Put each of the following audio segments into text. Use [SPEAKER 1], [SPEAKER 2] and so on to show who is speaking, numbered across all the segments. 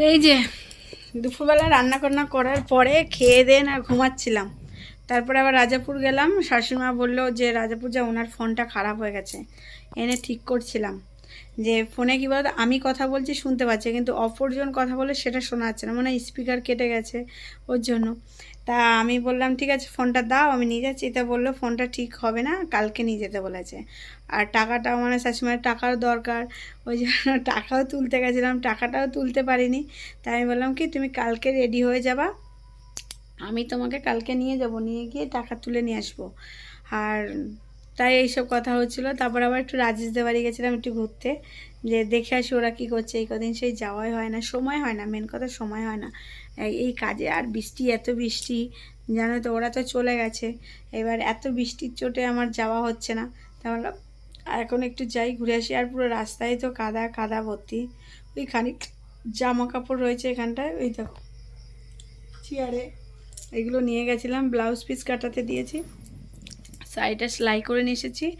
[SPEAKER 1] তো এই যে দুপুরবেলা রান্না টান্না করার পরে খেয়ে দেন আর ঘুমাচ্ছিলাম। তারপরে আবার রাজাপুর গেলাম, শাশুড়িমা বলল যে রাজাপুর যা, ওনার ফোনটা খারাপ হয়ে গেছে। এনে ঠিক করছিলাম যে ফোনে কী বলতো, আমি কথা বলছি, শুনতে পাচ্ছি, কিন্তু অপরজন কথা বলে সেটা শোনা যাচ্ছে না মানে স্পিকার কেটে গেছে ওর জন্য। তা আমি বললাম, ঠিক আছে, ফোনটা দাও। আমি নিয়ে যাচ্ছি। তা বলল, ফোনটা ঠিক হবে না, কালকে নিয়ে যেতে বলেছে। আর টাকাটা মানে শাশুড়িমার টাকার দরকার। ওই জন্য টাকাও তুলতে গেছিলাম, টাকাটাও তুলতে পারিনি। তাই আমি বললাম, কি, তুমি কালকে রেডি হয়ে যাবা? আমি তোমাকে কালকে নিয়ে যাব, নিয়ে গিয়ে টাকা তুলে নিয়ে আসব। আর তাই এইসব কথা হচ্ছিল। তারপর আবার একটু রাজেশদের বাড়ি গেছিলাম একটু ঘুরতে। যে দেখে আসি ওরা কী করছে, এই কদিন সেই যাওয়াই হয় না, সময় হয় না, মেন কথা সময় হয় না। এই- কাজে। আর বৃষ্টি, এত বৃষ্টি, জানো তো, ওরা তো চলে গেছে। এবার এত বৃষ্টির চোটে আমার যাওয়া হচ্ছে না। তা বললাম এখন একটু যাই, ঘুরে আসি। আর পুরো রাস্তায় তো কাদা কাদা ভর্তি। ওই খানিক জামা কাপড় রয়েছে এখানটায়, ওই দেখো। চেয়ারে এগুলো নিয়ে গেছিলাম, ব্লাউজ পিস কাটাতে দিয়েছি। শাড়িটা সেলাই করে নিয়ে এসেছি,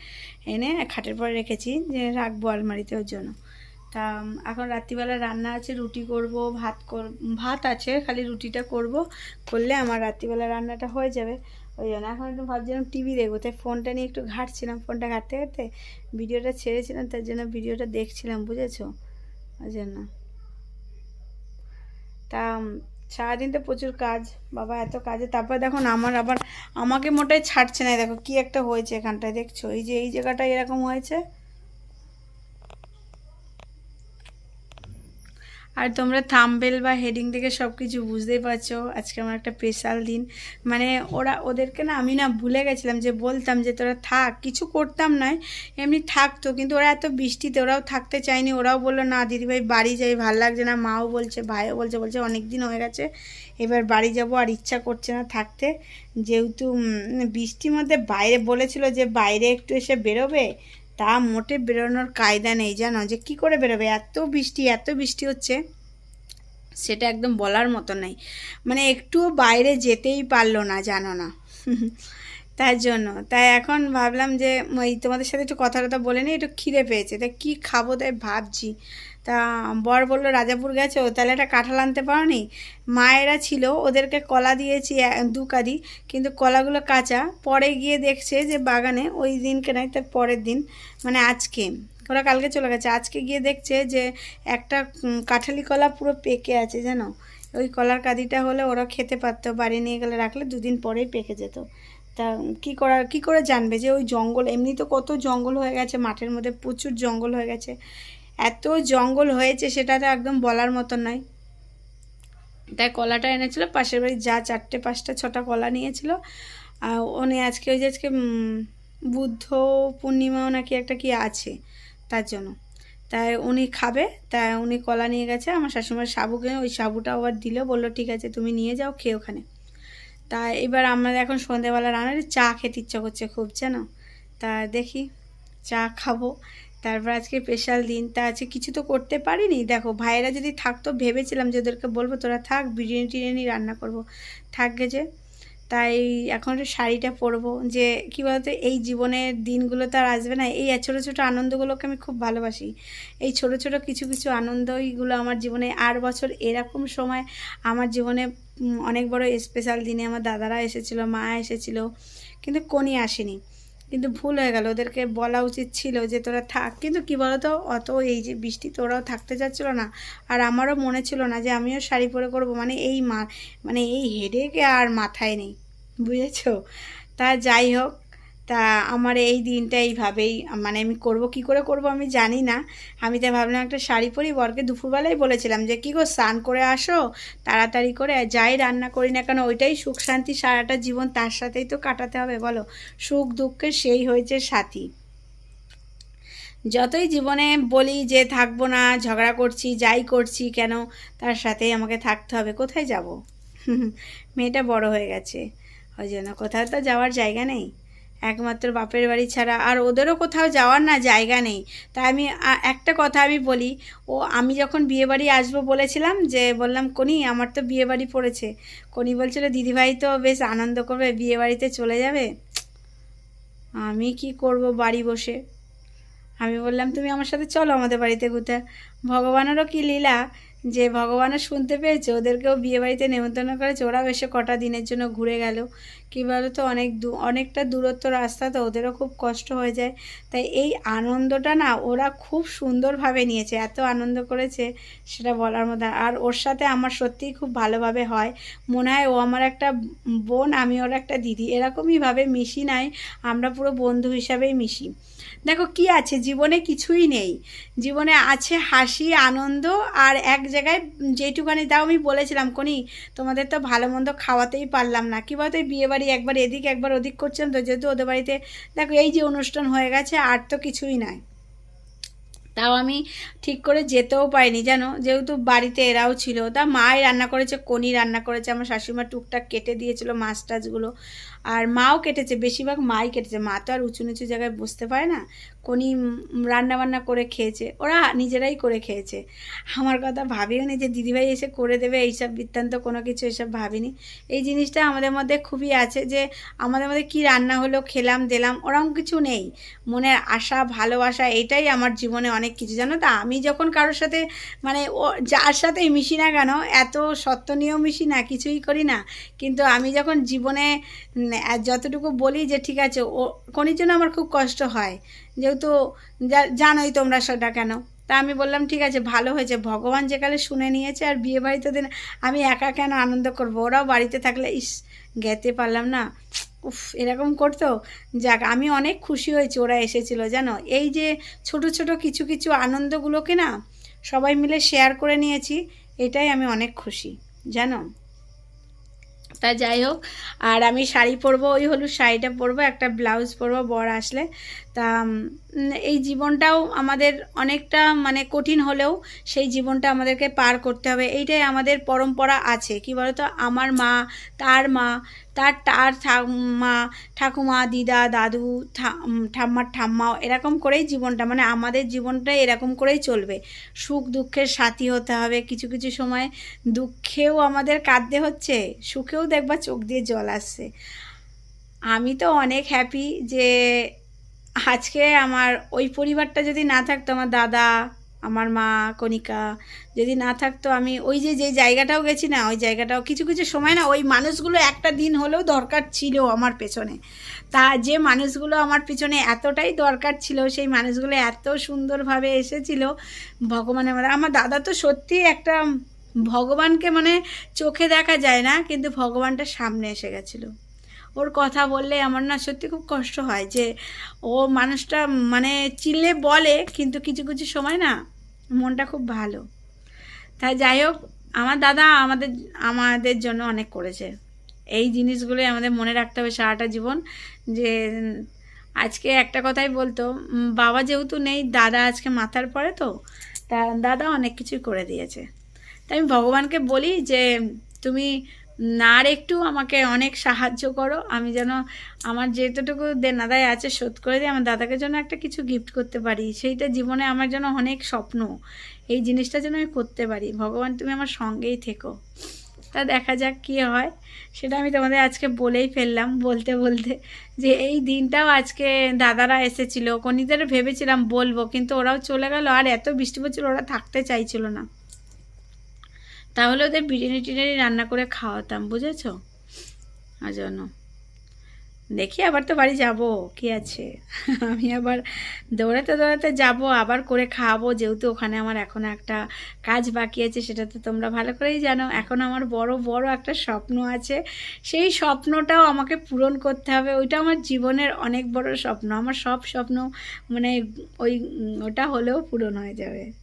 [SPEAKER 1] এনে খাটের পর রেখেছি, যে রাখব আলমারিতে ওর জন্য। তা এখন রাত্রিবেলা রান্না আছে, রুটি করব, ভাত কর, ভাত আছে, খালি রুটিটা করব, করলে আমার রাত্রিবেলা রান্নাটা হয়ে যাবে। ওই জন্য এখন একটু ভাবছিলাম টিভি দেখব, তাই ফোনটা নিয়ে একটু ঘাঁটছিলাম, ফোনটা ঘাঁটতে ঘাঁটতে ভিডিওটা ছেড়েছিলাম, তার জন্য ভিডিওটা দেখছিলাম, বুঝেছ? ওই জন্য। তা সারাদিন তো প্রচুর কাজ, বাবা এত কাজে, তারপর দেখো না, আমার আবার, আমাকে মোটাই ছাড়ছে না, দেখো কি একটা হয়েছে এখানটায়, দেখছ? এই যে, এই জায়গাটা এরকম হয়েছে। আর তোমরা থাম্বেল বা হেডিং থেকে সব কিছু বুঝতেই পারছ। আজকে আমার একটা স্পেশাল দিন। মানে ওরা, ওদেরকে না আমি না ভুলে গেছিলাম যে বলতাম যে তোরা থাক। কিছু করতাম নয়, এমনি থাকতো। কিন্তু ওরা এত বৃষ্টিতে, ওরাও থাকতে চায়নি। ওরাও বলল, না, দিদিভাই, বাড়ি যাই, ভালো লাগছে না। মাও বলছে, ভাইও বলছে বলছে অনেক দিন হয়ে গেছে। এবার বাড়ি যাব আর ইচ্ছা করছে না থাকতে। যেহেতু বৃষ্টির মধ্যে বাইরে বলেছিল যে বাইরে একটু এসে বেরোবে। তা মোটে বেরোনোর কায়দা নেই, জানো? যে কি করে বেরোবে? এত বৃষ্টি এত বৃষ্টি হচ্ছে, সেটা একদম বলার মতো নাই। মানে একটুও বাইরে যেতেই পারল না, জানো না। তার জন্য। তাই এখন ভাবলাম যে, ওই তোমাদের সাথে একটু কথা টথা বলে নিই, একটু খিদে পেয়েছে। তাই কী খাব তাই ভাবছি। তা বর বলল, রাজাপুর গেছো? তাহলে একটা কাঁঠাল আনতে পারো নি মায়েরা ছিল, ওদেরকে কলা দিয়েছি দু কাদি, কিন্তু কলাগুলো কাঁচা। পরে গিয়ে দেখছে যে বাগানে ওই দিনকে নয় তার পরের দিন মানে আজকে। ওরা কালকে চলে গেছে। আজকে গিয়ে দেখছে যে একটা কাঁঠালি কলা পুরো পেকে আছে, জানো? ওই কলার কাদিটা হলে ওরা খেতে পারতো বাড়ি নিয়ে গেলে রাখলে দুদিন পরেই পেকে যেত। তা কি করা, কি করে জানবে যে ওই জঙ্গল? এমনি তো কত জঙ্গল হয়ে গেছে, মাঠের মধ্যে প্রচুর জঙ্গল হয়ে গেছে। এত জঙ্গল হয়েছে সেটা তো একদম বলার মতো নয়। তাই কলাটা এনেছিল, পাশের বাড়ি যা চারটে, পাঁচটা, ছটা কলা নিয়েছিল। উনি আজকে ওই যে আজকে বুদ্ধ পূর্ণিমাও নাকি একটা কি আছে তার জন্য। তাই উনি খাবে, তাই উনি কলা নিয়ে গেছে। আমার শাশুমার সাবুকে ওই সাবুটা আবার দিল, বলল, ঠিক আছে, তুমি নিয়ে যাও, খেয়ে ওখানে। তা এবার আমরা এখন সন্ধেবেলা রান্নার চা খেতে ইচ্ছা করছে খুব, জানো? তা দেখি, চা খাব। তারপর আজকে স্পেশাল দিন তা আজকে কিছু তো করতে পারিনি। দেখো, ভাইয়েরা যদি থাকতো, ভেবেছিলাম যে ওদেরকে বলব, তোরা থাক, বিরিয়ানি টিরিয়ানি রান্না করব। থাকবে যে। তাই এখন একটু শাড়িটা পরবো, যে কী বলতো, এই জীবনের দিনগুলো তো আর আসবে না। এই ছোটো ছোটো আনন্দগুলোকে আমি খুব ভালোবাসি। এই ছোট ছোট কিছু কিছু আনন্দইগুলো আমার জীবনে আর বছর এরকম সময় আমার জীবনে অনেক বড় স্পেশাল দিনে আমার দাদারা এসেছিল, মা এসেছিল, কিন্তু কোনি আসেনি। কিন্তু ভুল হয়ে গেল। ওদেরকে বলা উচিত ছিল যে, তোরা থাক। কিন্তু কী বলতো, অত এই যে বৃষ্টি, তোরাও থাকতে যাচ্ছিল না। আর আমারও মনে ছিল না যে, আমিও শাড়ি পরে করব। মানে এই মা মানে এই হেডেকে আর মাথায় নেই। বুঝেছ? তা যাই হোক তা আমার এই দিনটা এইভাবেই মানে আমি করব, কি করে করব আমি জানি না। আমি তাই ভাবলাম একটা শাড়ি পরি, বরকে দুপুরবেলায় বলেছিলাম যে, কী গো, স্নান করে আসো? তাড়াতাড়ি করে যাই, রান্না করি না কেন? ওইটাই সুখ শান্তি, সারাটা জীবন তার সাথেই তো কাটাতে হবে, বলো। সুখ দুঃখের সেই হয়েছে সাথী। যতই জীবনে বলি যে, থাকব না, ঝগড়া করছি, যাই করছি কেন? তার সাথেই আমাকে থাকতে হবে, কোথায় যাব? মেয়েটা বড় হয়ে গেছে। ওই জন্য কোথাও তো যাওয়ার জায়গা নেই। একমাত্র বাপের বাড়ি ছাড়া আর ওদেরও কোথাও যাওয়ার না জায়গা নেই। তাই আমি একটা কথা আমি বলি, ও, আমি যখন বিয়ে বাড়ি আসব বলেছিলাম যে, বললাম, কোনি, আমার তো বিয়ে বাড়ি পড়েছে। কোনি বলছিল, দিদিভাই তো বেশ আনন্দ করবে, বিয়ে বাড়িতে চলে যাবে? আমি কি করব বাড়ি বসে? আমি বললাম, তুমি আমার সাথে চলো আমাদের বাড়িতে ঘুরতে। ভগবানেরও কি লীলা যে ভগবানও শুনতে পেয়েছে, ওদেরকেও বিয়েবাড়িতে নেমন্তন্ন করেছে, ওরাও এসে কটা দিনের জন্য ঘুরে গেল। কী বলতো, অনেক দূ, অনেকটা দূরত্ব রাস্তা তো, ওদেরও খুব কষ্ট হয়ে যায়। তাই এই আনন্দটা না, ওরা খুব সুন্দরভাবে নিয়েছে, এত আনন্দ করেছে সেটা বলার মধ্যে আর ওর সাথে আমার সত্যিই খুব ভালোভাবে হয়। মনে হয় ও আমার একটা বোন, আমি ওর একটা দিদি। এরকমইভাবে মিশি নাই, আমরা পুরো বন্ধু হিসাবেই মিশি। দেখো কি আছে, জীবনে কিছুই নেই। জীবনে আছে হাসি, আনন্দ আর এক জায়গায় যেটুকানি দাও, আমি বলেছিলাম, কোনি, তোমাদের তো ভালো মন্দ খাওয়াতেই পারলাম না। কী বলতো বিয়ে বাড়ি একবার এদিক, একবার ওদিক করছিলাম তো, যেহেতু ওদের বাড়িতে দেখো, এই যে অনুষ্ঠান হয়ে গেছে, আর তো কিছুই নাই। তাও আমি ঠিক করে যেতেও পাইনি জানো? যেহেতু বাড়িতে এরাও ছিল। তা মাই রান্না করেছে, কনি রান্না করেছে, আমার শাশুড়িমা টুকটাক কেটে দিয়েছিল মাছ টাছগুলো। আর মাও কেটেছে, বেশিরভাগ মাই কেটেছে। মা তো আর উঁচু নিচু জায়গায় বসতে পারে না। কোনি রান্না বান্না করে খেয়েছে, ওরা নিজেরাই করে খেয়েছে। আমার কথা ভাবিও নি যে দিদিভাই এসে করে দেবে, এইসব বৃত্তান্ত কোনো কিছু এসব ভাবিনি। এই জিনিসটা আমাদের মধ্যে খুবই আছে যে আমাদের মধ্যে কি রান্না হলো, খেলাম, দিলাম ওরকম কিছু নেই। মনের আশা, ভালোবাসা, এটাই আমার জীবনে অনেক কিছু। জানো তো, আমি যখন কারোর সাথে মানে ও যার সাথেই মিশি না কেন, এত সত্য নিয়েও মিশি না, কিছুই করি না। কিন্তু আমি যখন জীবনে যতটুকু বলি যে ঠিক আছে, ও কোনির জন্য আমার খুব কষ্ট হয়। যেহেতু জানোই তোমরা সেটা কেন। তা আমি বললাম, ঠিক আছে, ভালো হয়েছে। ভগবান যেকালে শুনে নিয়েছে আর বিয়ে বাড়িতে দিন, আমি একা কেন আনন্দ করব? ওরাও বাড়িতে থাকলে, ইস, গেতে পারলাম না। উফ, এরকম করতো। যাক, আমি অনেক খুশি হয়েছি, ওরা এসেছিল, জানো? এই যে ছোট ছোট কিছু কিছু আনন্দগুলোকে না, সবাই মিলে শেয়ার করে নিয়েছি, এটাই আমি অনেক খুশি, জানো? তা যাই হোক, আর আমি শাড়ি পরবো, ওই হলুদ শাড়িটা পরবো, একটা ব্লাউজ পরবো, বর আসলে। তা এই জীবনটাও আমাদের অনেকটা মানে কঠিন হলেও সেই জীবনটা আমাদেরকে পার করতে হবে। এইটাই আমাদের পরম্পরা আছে। কি বলতো? আমার মা, তার মা, তার তার মা, ঠাকুমা, দিদা, দাদু ঠাম্মার ঠাম্মাও এরকম করেই জীবনটা মানে আমাদের জীবনটা এরকম করেই চলবে। সুখ দুঃখের সাথী হতে হবে। কিছু কিছু সময় দুঃখেও আমাদের কাঁদতে হচ্ছে, সুখেও দেখবা চোখ দিয়ে জল আসছে। আমি তো অনেক হ্যাপি যে আজকে আমার ওই পরিবারটা যদি না থাকতো, আমার দাদা, আমার মা, কণিকা, যদি না থাকতো, আমি ওই যে যে জায়গাটাও গেছি না, ওই জায়গাটাও কিছু কিছু সময় না, ওই মানুষগুলো একটা দিন হলেও দরকার ছিল আমার পেছনে। তা যে মানুষগুলো আমার পিছনে এতটাই দরকার ছিল, সেই মানুষগুলো এত সুন্দরভাবে এসেছিল, ভগবানের মধ্যে আমার দাদা তো সত্যি একটা ভগবানকে মানে চোখে দেখা যায় না, কিন্তু ভগবানটা সামনে এসে গেছিল। ওর কথা বললে আমার না সত্যি খুব কষ্ট হয় যে ও মানুষটা মানে চিল্লে বলে, কিন্তু কিছু কিছু সময় না মনটা খুব ভালো। তাই যাই হোক, আমার দাদা আমাদের আমাদের জন্য অনেক করেছে। এই জিনিসগুলোই আমাদের মনে রাখতে হবে সারাটা জীবন যে, আজকে একটা কথাই বলতো বাবা যেহেতু নেই, দাদা আজকে মাথার পরে তো, তা দাদা অনেক কিছুই করে দিয়েছে। তাই আমি ভগবানকে বলি যে, তুমি না আর একটু আমাকে অনেক সাহায্য করো। আমি যেন আমার যেতটুকু দেনাদায় আছে শোধ করে দিই। আমার দাদাকে যেন একটা কিছু গিফট করতে পারি। সেইটা জীবনে আমার যেন অনেক স্বপ্ন। এই জিনিসটা যেন আমি করতে পারি। ভগবান, তুমি আমার সঙ্গেই থেকো। তা দেখা যাক কী হয়। সেটা আমি তোমাদের আজকে বলেই ফেললাম। বলতে বলতে যে এই দিনটাও আজকে দাদারা এসেছিল। কনিদের ভেবেছিলাম বলব, কিন্তু ওরাও চলে গেল। আর এত বৃষ্টি পড়ছিল, ওরা থাকতে চাইছিল না। তাহলে ওদের বিরিয়ানি টিরিয়ানি রান্না করে খাওয়াতাম, বুঝেছ? আর জন্য দেখি আবার তো বাড়ি যাব, কি আছে? আমি আবার দৌড়াতে দৌড়াতে যাব, আবার করে খাওয়াবো, যেহেতু ওখানে আমার এখন একটা কাজ বাকি আছে, সেটা তো তোমরা ভালো করেই জানো। এখন আমার বড় বড় একটা স্বপ্ন আছে, সেই স্বপ্নটাও আমাকে পূরণ করতে হবে। ওইটা আমার জীবনের অনেক বড় স্বপ্ন। আমার সব স্বপ্ন মানে ওই, ওটা হলেও পূরণ হয়ে যাবে।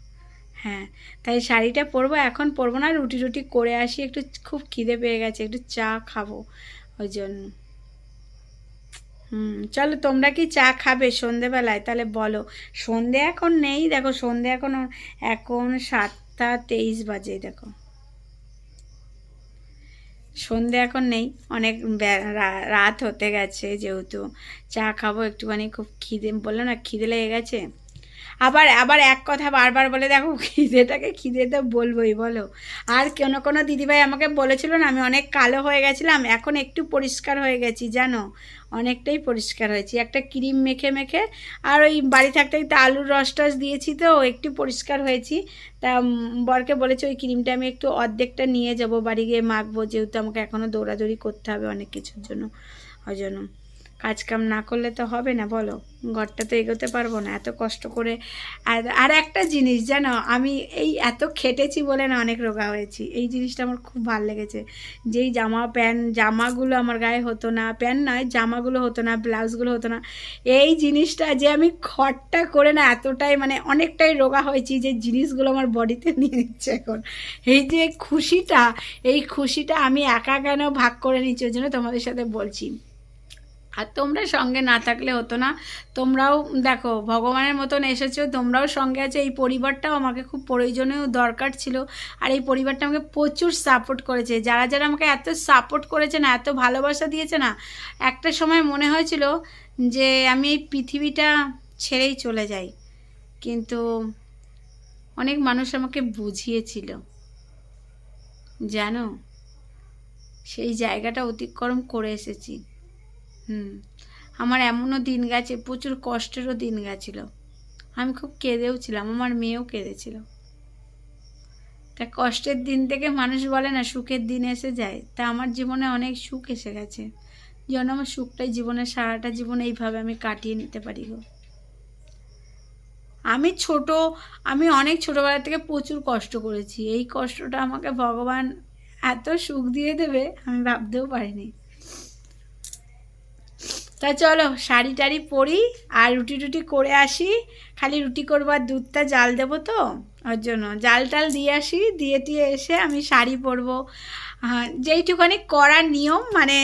[SPEAKER 1] হ্যাঁ তাই শাড়িটা পরবো। এখন পরবো না, রুটি রুটি করে আসি, একটু খুব খিদে পেয়ে গেছে, একটু চা খাব, ওই জন্য। হুম, চলো তোমরা কি চা খাবে সন্ধেবেলায়? তাহলে বলো। সন্ধে এখন নেই, দেখো সন্ধে এখন এখন সাতটা তেইশ বাজে, দেখো। সন্ধে এখন নেই, অনেক রাত হতে গেছে যেহেতু। চা খাব, একটুখানি খুব খিদে বলল না, খিদে লেগে গেছে? আবার আবার এক কথা বারবার বলে দেখো, খিদেটাকে খিদেতে বলবোই, বলো। আর কোনো কোনো দিদিভাই আমাকে বলেছিল না, আমি অনেক কালো হয়ে গেছিলাম, এখন একটু পরিষ্কার হয়ে গেছি, জানো? অনেকটাই পরিষ্কার হয়েছি। একটা ক্রিম মেখে মেখে, আর ওই বাড়ি থাকতে থাকতে আলুর রস টস দিয়েছি তো, একটু পরিষ্কার হয়েছি। তা বরকে বলেছে, ওই ক্রিমটা আমি একটু অর্ধেকটা নিয়ে যাব, বাড়ি গিয়ে মাখবো, যেহেতু আমাকে এখনও দৌড়াদৌড়ি করতে হবে অনেক কিছুর জন্য, ওই জন্য। কাজ কাম না করলে তো হবে না, বলো। ঘরটা তো এগোতে পারব না, এত কষ্ট করে। আর আর একটা জিনিস, জানো, আমি এই এত খেটেছি বলে না অনেক রোগা হয়েছি। এই জিনিসটা আমার খুব ভালো লেগেছে। যেই জামা, প্যান্ট, জামাগুলো আমার গায়ে হতো না, প্যান্ট নয়, জামাগুলো হতো না, ব্লাউজগুলো হতো না, এই জিনিসটা যে আমি খটটা করে না এতটাই মানে অনেকটাই রোগা হয়েছি যে জিনিসগুলো আমার বডিতে নিয়ে নিচ্ছে এখন। এই যে খুশিটা, এই খুশিটা আমি একা কেন ভাগ করে নিচ্ছি, ওই জন্য তোমাদের সাথে বলছি। আর তোমরা সঙ্গে না থাকলে হতো না। তোমরাও দেখো, ভগবানের মতন এসেছ, তোমরাও সঙ্গে আছো। এই পরিবারটাও আমাকে খুব প্রয়োজনীয় দরকার ছিল। আর এই পরিবারটা আমাকে প্রচুর সাপোর্ট করেছে। যারা যারা আমাকে এত সাপোর্ট করেছে না, এত ভালোবাসা দিয়েছে না, একটা সময় মনে হয়েছিল যে আমি এই পৃথিবীটা ছেড়েই চলে যাই। কিন্তু অনেক মানুষ আমাকে বুঝিয়েছিল। জানো? সেই জায়গাটা অতিক্রম করে এসেছি। হুম। আমার এমনও দিন গেছে, প্রচুর কষ্টেরও দিন গেছিল। আমি খুব কেঁদেও ছিলাম, আমার মেয়েও কেঁদেছিল। তা কষ্টের দিন থেকে মানুষ বলে না, সুখের দিন এসে যায়। তা আমার জীবনে অনেক সুখ এসে গেছে। যেন আমার সুখটাই জীবনে, সারাটা জীবন এইভাবে আমি কাটিয়ে নিতে পারি গো। আমি ছোট, আমি অনেক ছোটোবেলা থেকে প্রচুর কষ্ট করেছি। এই কষ্টটা আমাকে ভগবান এত সুখ দিয়ে দেবে, আমি ভাবতেও পারিনি। তা চলো, শাড়ি টাড়ি পরি আর রুটি টুটি করে আসি। খালি রুটি করব আর দুধটা জাল দেবো তো, ওর জন্য। জাল টাল দিয়ে আসি, দিয়ে টিয়ে এসে আমি শাড়ি পরবো। যেইটুখানি করার নিয়ম মানে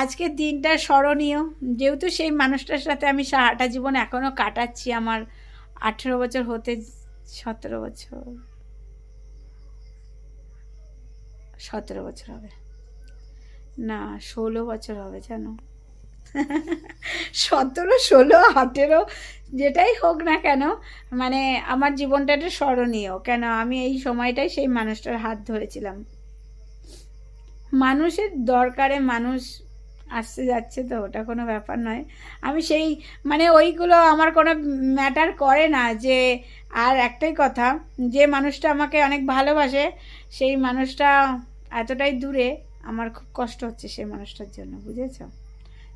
[SPEAKER 1] আজকের দিনটা স্মরণীয়। যেহেতু সেই মানুষটার সাথে আমি সারাটা জীবন এখনও কাটাচ্ছি, আমার আঠেরো বছর হতে সতেরো বছর সতেরো বছর হবে। না, ষোলো বছর হবে জানো। সতেরো, ষোলো, আঠেরো, যেটাই হোক না কেন মানে আমার জীবনটা একটা স্মরণীয়। কেন আমি এই সময়টাই সেই মানুষটার হাত ধরেছিলাম। মানুষের দরকারে মানুষ আসতে যাচ্ছে তো, ওটা কোনো ব্যাপার নয়। আমি সেই মানে ওইগুলো আমার কোনো ম্যাটার করে না যে, আর একটাই কথা, যে মানুষটা আমাকে অনেক ভালোবাসে, সেই মানুষটা এতটাই দূরে, আমার খুব কষ্ট হচ্ছে সেই মানুষটার জন্য, বুঝেছ?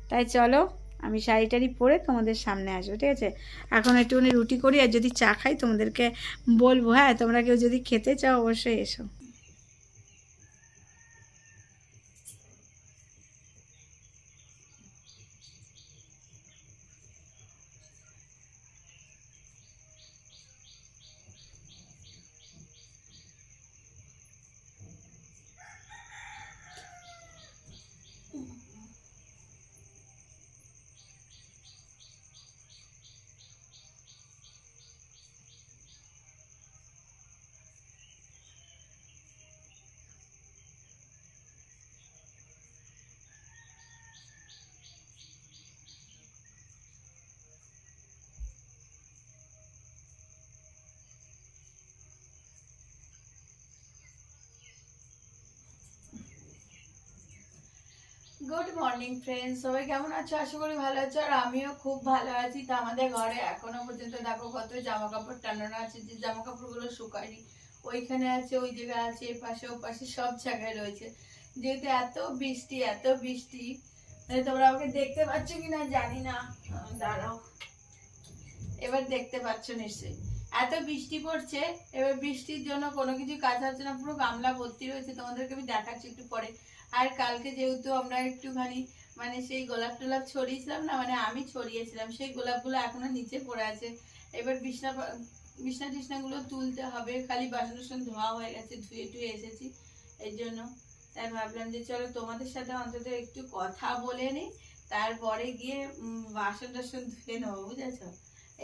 [SPEAKER 1] তাই চলো, আমি শাড়ি টাড়ি পরে তোমাদের সামনে আসব, ঠিক আছে? এখন একটুখানি রুটি করি আর যদি চা খাই তোমাদেরকে বলব হ্যাঁ? তোমরা কেউ যদি খেতে চাও, অবশ্যই এসো। গুড মর্নিং ফ্রেন্ডস সবাই কেমন আছো? আশা করি ভালো আছো, আর আমিও খুব ভালো আছি। তো আমাদের ঘরে এখনও পর্যন্ত দেখো কত জামা কাপড় টানানো আছে, যে জামা কাপড়গুলো শুকায়নি। ওইখানে আছে, ওই জায়গায় আছে, এ পাশে, ও পাশে সব জায়গায় রয়েছে। যেহেতু এত বৃষ্টি এত বৃষ্টি মানে তোমরা আমাকে দেখতে পাচ্ছ কিনা জানি না। দাঁড়াও। এবার দেখতে পাচ্ছ নিশ্চয়ই। এত বৃষ্টি পড়ছে, এবার বৃষ্টির জন্য কোনো কিছু কাজ হচ্ছে না, পুরো গামলা ভর্তি রয়েছে। তোমাদেরকে আমি দেখাচ্ছি একটু পরে। আর কালকে যেহেতু আমরা একটুখানি মানে সেই গোলাপ টোলাপ ছড়িয়েছিলাম না মানে আমি ছড়িয়েছিলাম, সেই গোলাপগুলো এখনও নিচে পড়ে আছে। এবার বিছনা বিছনা টিছনাগুলো তুলতে হবে, খালি বাসন টাসন ধোয়া হয়ে গেছে, ধুয়ে টুয়ে এসেছি এই জন্য। তাই ভাবলাম যে চলো তোমাদের সাথে অন্তত একটু কথা বলে নিই, তারপরে গিয়ে বাসন টাসন ধুয়ে নেব, বুঝেছ?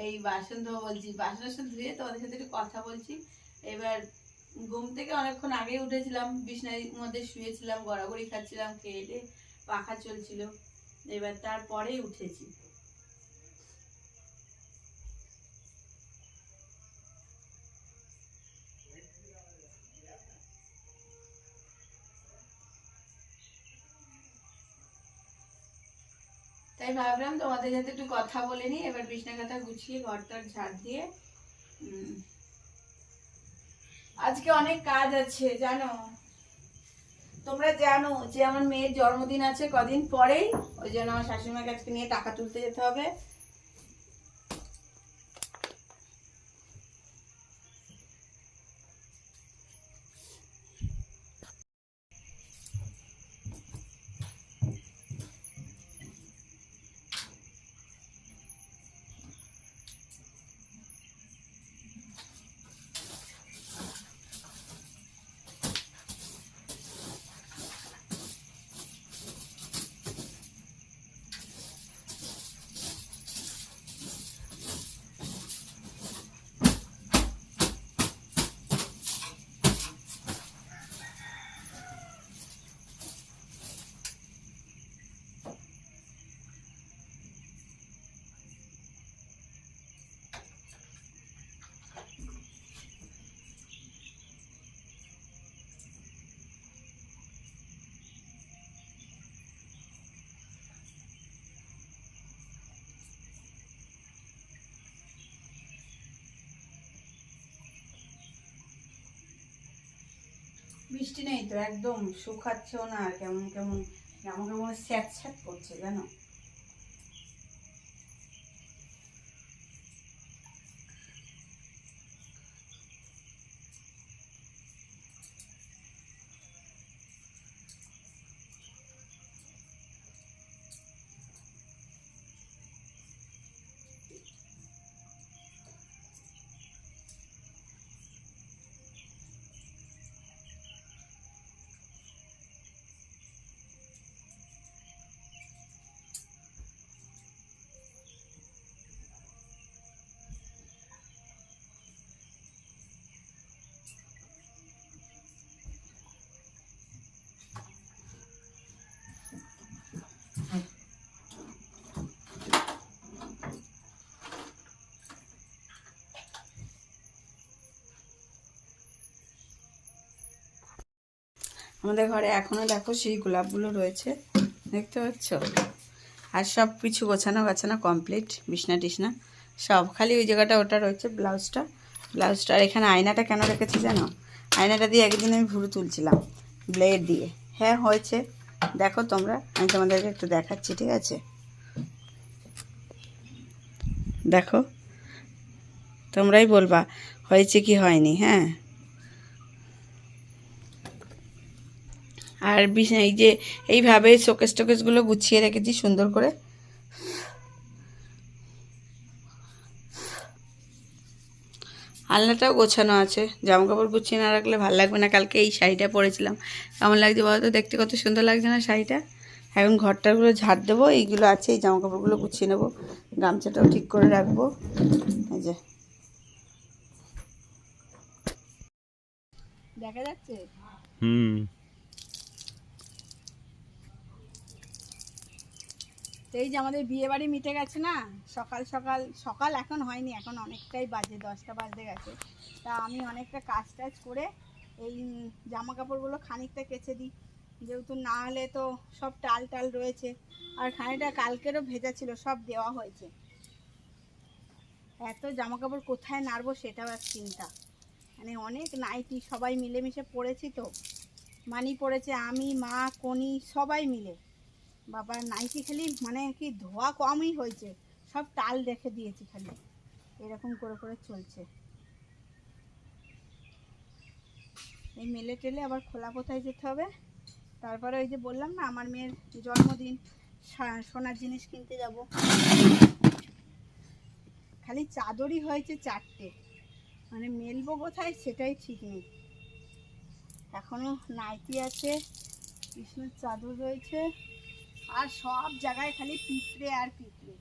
[SPEAKER 1] এই বাসন ধোয়া বলছি, বাসন টাসন ধুয়ে তোমাদের সাথে একটু কথা বলছি। এবার ঘুম থেকে অনেকক্ষণ আগে উঠেছিলাম, বিছনার মধ্যে শুয়েছিলাম, গড়াগড়ি খাচ্ছিলাম খেয়ে পাখা চলছিল। এবার তারপরেই উঠেছি। তাই ভাবলাম তোমাদের সাথে একটু কথা বলে নিই, এবার বিছনা কথা গুছিয়ে ঘরটার ঝাড় দিয়ে, উম আজকে অনেক কাজ আছে, জানো? তোমরা জানো যে আমার মেয়ের জন্মদিন আছে কদিন পরেই, ওই জন্য আমার শাশুড়ি মাকে আজকে নিয়ে টাকা তুলতে যেতে হবে। বৃষ্টি নেই তো, একদম শুকাচ্ছেও না আর কেমন কেমন কেমন কেমন স্যাঁত স্যাঁত করছে, জানো? আমাদের ঘরে এখনও দেখো সেই গোলাপগুলো রয়েছে। দেখতে পাচ্ছ? আর সব কিছু গোছানো গাছানো কমপ্লিট বিছনা টিসনা সব খালি ওই জায়গাটা ওটা রয়েছে, ব্লাউজটা। ব্লাউজটা, আর এখানে আয়নাটা কেন রেখেছি জানো? আয়নাটা দিয়ে একদিন আমি ভুরু তুলছিলাম ব্লেড দিয়ে। হ্যাঁ হয়েছে। দেখো তোমরা, আমি তোমাদেরকে একটু দেখাচ্ছি, ঠিক আছে? দেখো, তোমরাই বলবা, হয়েছে কি হয়নি হ্যাঁ? আর এই যে এইভাবে শোকেস টোকেসগুলো গুছিয়ে রেখেছি সুন্দর করে। আলনাটাও গোছানো আছে জামা কাপড় গুছিয়ে না রাখলে ভালো লাগবে না। কালকে এই শাড়িটা পরেছিলাম। কেমন লাগছে বলতো? দেখতে কত সুন্দর লাগছে না শাড়িটা? এখন ঘরটাগুলো ঝাড় দেবো এইগুলো আছে এই জামা কাপড়গুলো গুছিয়ে নেব। গামছাটাও ঠিক করে রাখব। এই যে। দেখা যাচ্ছে?
[SPEAKER 2] হুম।
[SPEAKER 1] তো এই যে আমাদের বিয়ে বাড়ি মিটে গেছে না, সকাল সকাল সকাল এখন হয়নি, এখন অনেকটাই বাজে, দশটা বাজতে গেছে। তা আমি অনেকটা কাজ টাজ করে এই জামা কাপড়গুলো খানিকটা কেচে দিই। যেহেতু না হলে তো সব টাল টাল রয়েছে, আর খানিকটা কালকেরও ভেজা ছিল, সব দেওয়া হয়েছে। এত জামা কাপড় কোথায় নাড়বো সেটাও এক চিন্তা। মানে অনেক নাইটি, সবাই মিলেমিশে পড়েছি তো। মানি পড়েছে আমি, মা, কনি, সবাই মিলে। বাবা নাইটি খালি মানে কি ধোয়া কমই হয়েছে। সব টাল রেখে দিয়েছি খালি। এরকম করে করে চলছে। এই মেলে টেলে আবার খোলা কোথায় যেতে হবে? তারপরে ওই যে বললাম না, আমার মেয়ের জন্মদিন সোনার জিনিস কিনতে যাব। খালি চাদরই হয়েছে চারটে। মানে মেলবো কোথায় সেটাই ঠিক নেই। এখনও নাইটি আছে কৃষ্ণের চাদর রয়েছে। আর সব জায়গায় খালি পিঁপড়ে আর পিঁপড়ে।